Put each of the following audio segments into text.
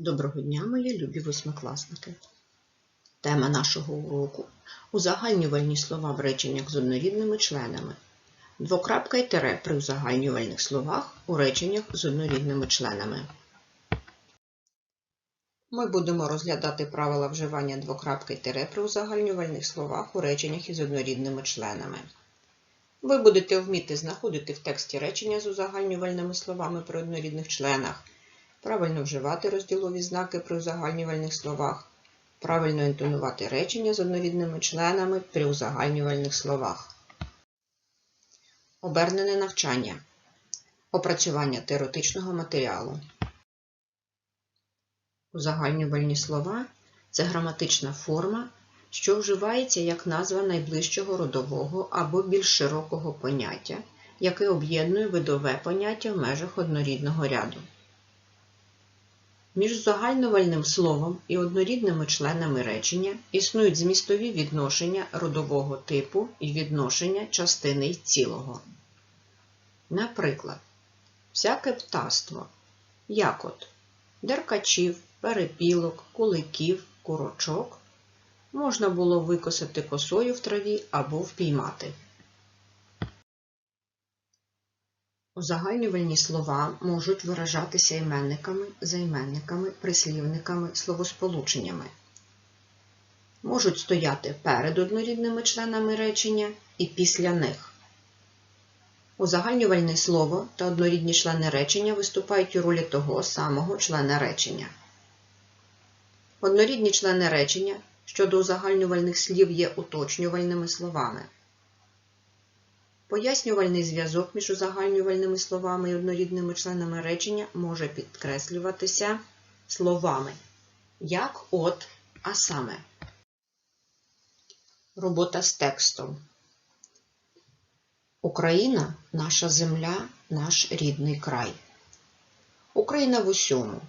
Доброго дня, мої любі восьмикласники. Тема нашого уроку узагальнювальні слова в реченнях з однорідними членами. Двокрапка й тире при узагальнювальних словах у реченнях з однорідними членами. Ми будемо розглядати правила вживання двокрапки й тире при узагальнювальних словах у реченнях із однорідними членами. Ви будете вміти знаходити в тексті речення з узагальнювальними словами при однорідних членах, правильно вживати розділові знаки при узагальнювальних словах, правильно інтонувати речення з однорідними членами при узагальнювальних словах. Обернене навчання. Опрацювання теоретичного матеріалу. Узагальнювальні слова це граматична форма, що вживається як назва найближчого родового або більш широкого поняття, яке об'єднує видове поняття в межах однорідного ряду. Між загальнувальним словом і однорідними членами речення існують змістові відношення родового типу і відношення частини й цілого. Наприклад, всяке птаство, як от деркачів, перепілок, куликів, курочок можна було викосити косою в траві або впіймати. Узагальнювальні слова можуть виражатися іменниками, займенниками, прислівниками, словосполученнями. Можуть стояти перед однорідними членами речення і після них. Узагальнювальне слово та однорідні члени речення виступають у ролі того самого члена речення. Однорідні члени речення щодо узагальнювальних слів є уточнювальними словами. Пояснювальний зв'язок між узагальнювальними словами і однорідними членами речення може підкреслюватися словами як от, а саме. Робота з текстом. Україна наша земля, наш рідний край. Україна в усьому.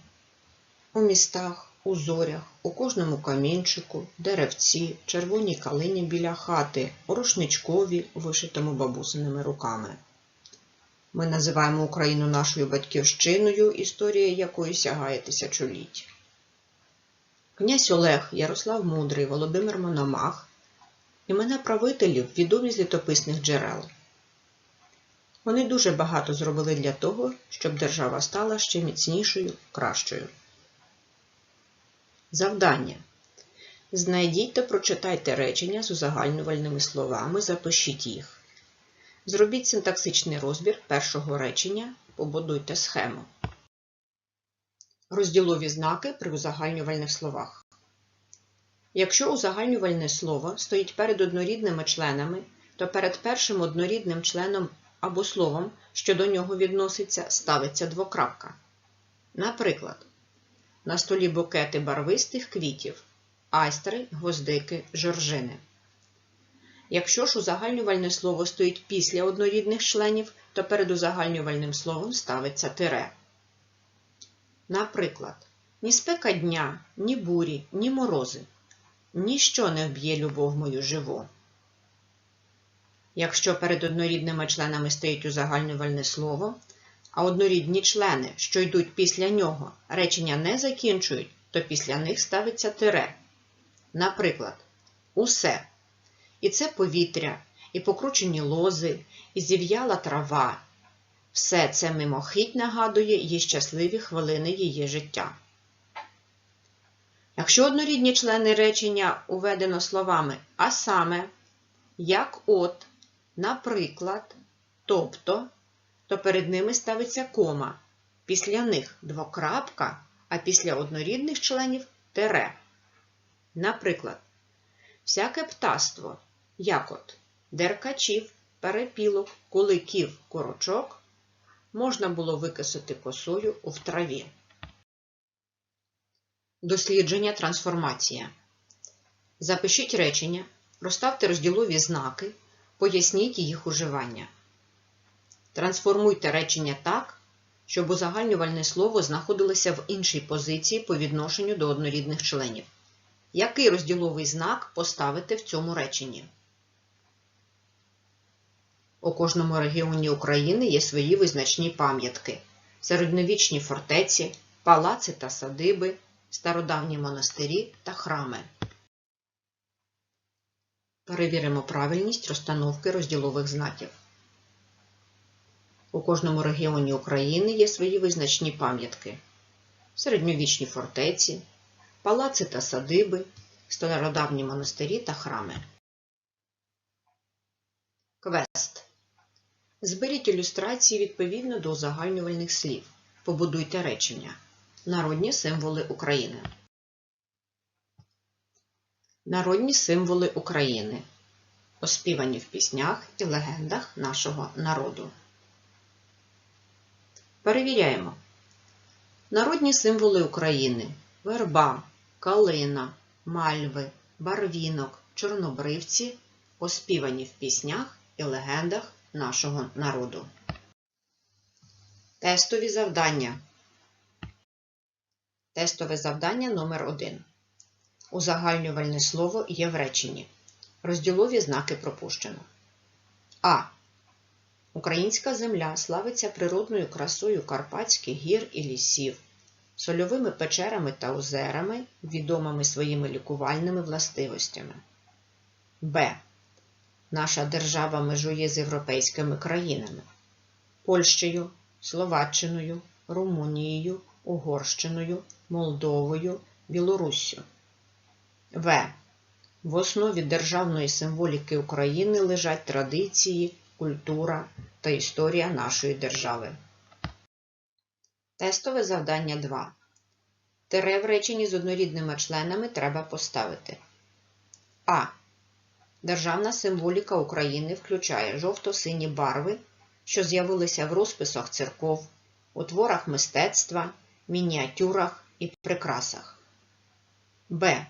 У містах, у зорях, у кожному камінчику, деревці, червоній калині біля хати, у рушничкові, вишитому бабусиними руками. Ми називаємо Україну нашою батьківщиною, історія якої сягає тисячоліть. Князь Олег, Ярослав Мудрий, Володимир Мономах імена правителів відомі з літописних джерел. Вони дуже багато зробили для того, щоб держава стала ще міцнішою, кращою. Завдання. Знайдіть та прочитайте речення з узагальнювальними словами, запишіть їх. Зробіть синтаксичний розбір першого речення, побудуйте схему. Розділові знаки при узагальнювальних словах. Якщо узагальнювальне слово стоїть перед однорідними членами, то перед першим однорідним членом або словом, що до нього відноситься, ставиться двокрапка. Наприклад, на столі букети барвистих квітів, айстри, гвоздики, жоржини. Якщо ж узагальнювальне слово стоїть після однорідних членів, то перед узагальнювальним словом ставиться тире. Наприклад, ні спека дня, ні бурі, ні морози. Ніщо не вб'є любов мою живу. Якщо перед однорідними членами стоїть узагальнювальне слово, а однорідні члени, що йдуть після нього, речення не закінчують, то після них ставиться тире. Наприклад, усе. І це повітря, і покручені лози, і зів'яла трава. Все це мимохідь нагадує їй щасливі хвилини її життя. Якщо однорідні члени речення уведено словами а саме, як от, наприклад, тобто, то перед ними ставиться кома, після них двокрапка, а після однорідних членів тере. Наприклад, всяке птаство, як от деркачів, перепілок, куликів, корочок, можна було викисати косою в траві. Дослідження трансформація. Запишіть речення, розставте розділові знаки, поясніть їх уживання. Трансформуйте речення так, щоб узагальнювальне слово знаходилося в іншій позиції по відношенню до однорідних членів. Який розділовий знак поставити в цьому реченні? У кожному регіоні України є свої визначні пам'ятки, середньовічні фортеці, палаци та садиби, стародавні монастирі та храми. Перевіримо правильність розстановки розділових знаків. У кожному регіоні України є свої визначні пам'ятки, середньовічні фортеці, палаци та садиби, стародавні монастирі та храми. Квест. Зберіть ілюстрації відповідно до узагальнювальних слів. Побудуйте речення. Народні символи України. Народні символи України. Оспівані в піснях і легендах нашого народу. Перевіряємо. Народні символи України верба, калина, мальви, барвінок, чорнобривці оспівані в піснях і легендах нашого народу. Тестові завдання. Тестове завдання номер 1 Узагальнювальне слово є в реченні. Розділові знаки пропущено. А. Українська земля славиться природною красою Карпатських гір і лісів, сольовими печерами та озерами, відомими своїми лікувальними властивостями. Б. Наша держава межує з європейськими країнами Польщею, Словаччиною, Румунією, Угорщиною, Молдовою, Білоруссю. В. В основі державної символіки України лежать традиції, культура та історія нашої держави. Тестове завдання 2. Тире в реченні з однорідними членами треба поставити. А. Державна символіка України включає жовто-сині барви, що з'явилися в розписах церков, у творах мистецтва, мініатюрах і прикрасах. Б.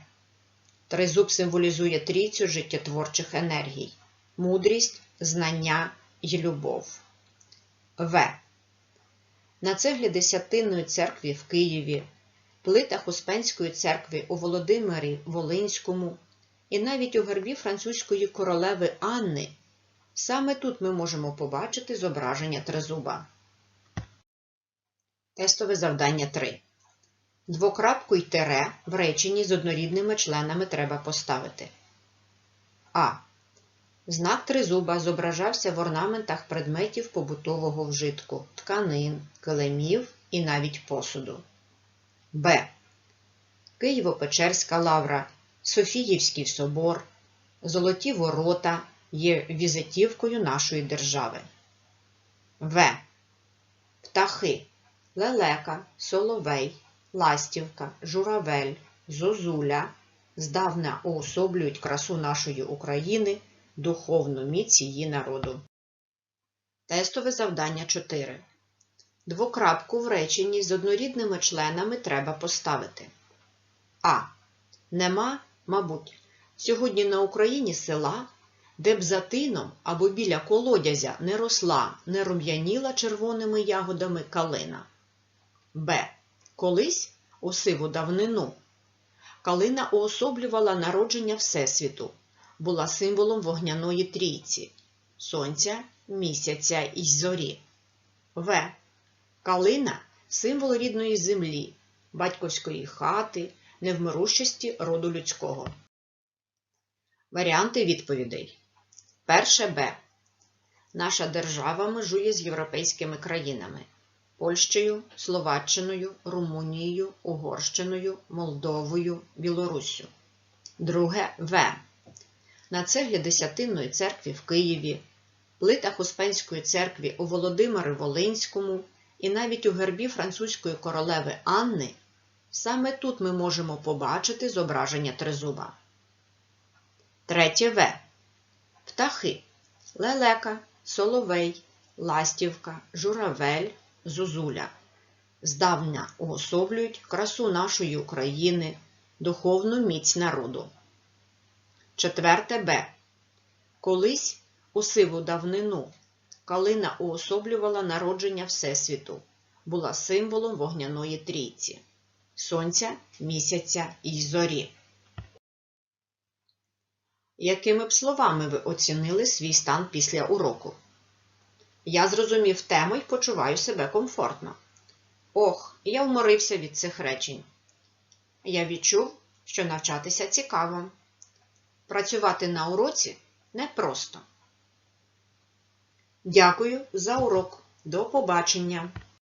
Тризуб символізує трійцю життєтворчих енергій, мудрість, знання і любов. В. На цеглі Десятинної церкви в Києві, плитах Успенської церкви у Володимирі Волинському і навіть у гербі французької королеви Анни. Саме тут ми можемо побачити зображення тризуба. Тестове завдання 3. Двокрапку й тере в реченні з однорідними членами треба поставити. А. Знак тризуба зображався в орнаментах предметів побутового вжитку, тканин, килимів і навіть посуду. Б. Києво-Печерська лавра, Софіївський собор, Золоті ворота є візитівкою нашої держави. В. Птахи лелека, соловей, ластівка, журавель, зозуля здавна уособлюють красу нашої України, духовну міць її народу. Тестове завдання 4. Двокрапку в реченні з однорідними членами треба поставити. А. Нема, мабуть, сьогодні на Україні села, де б за тином або біля колодязя не росла, не рум'яніла червоними ягодами калина. Б. Колись у сиву давнину. Калина уособлювала народження Всесвіту, була символом вогняної трійці сонця, місяця і зорі. В. Калина символ рідної землі, батьківської хати, невмирущості роду людського. Варіанти відповідей. Перше Б. Наша держава межує з європейськими країнами Польщею, Словаччиною, Румунією, Угорщиною, Молдовою, Білоруссю. Друге В. На цеглі Десятинної церкви в Києві, плитах Успенської церкви у Володимирі Волинському і навіть у гербі французької королеви Анни. Саме тут ми можемо побачити зображення тризуба. Третє В. Птахи лелека, соловей, ластівка, журавель, зозуля. Здавна уособлюють красу нашої України, духовну міць народу. Четверте Б. Колись у сиву давнину калина уособлювала народження Всесвіту, була символом вогняної трійці сонця, місяця і зорі. Якими б словами ви оцінили свій стан після уроку? Я зрозумів тему і почуваю себе комфортно. Ох, я вморився від цих речень. Я відчув, що навчатися цікаво. Працювати на уроці непросто. Дякую за урок. До побачення!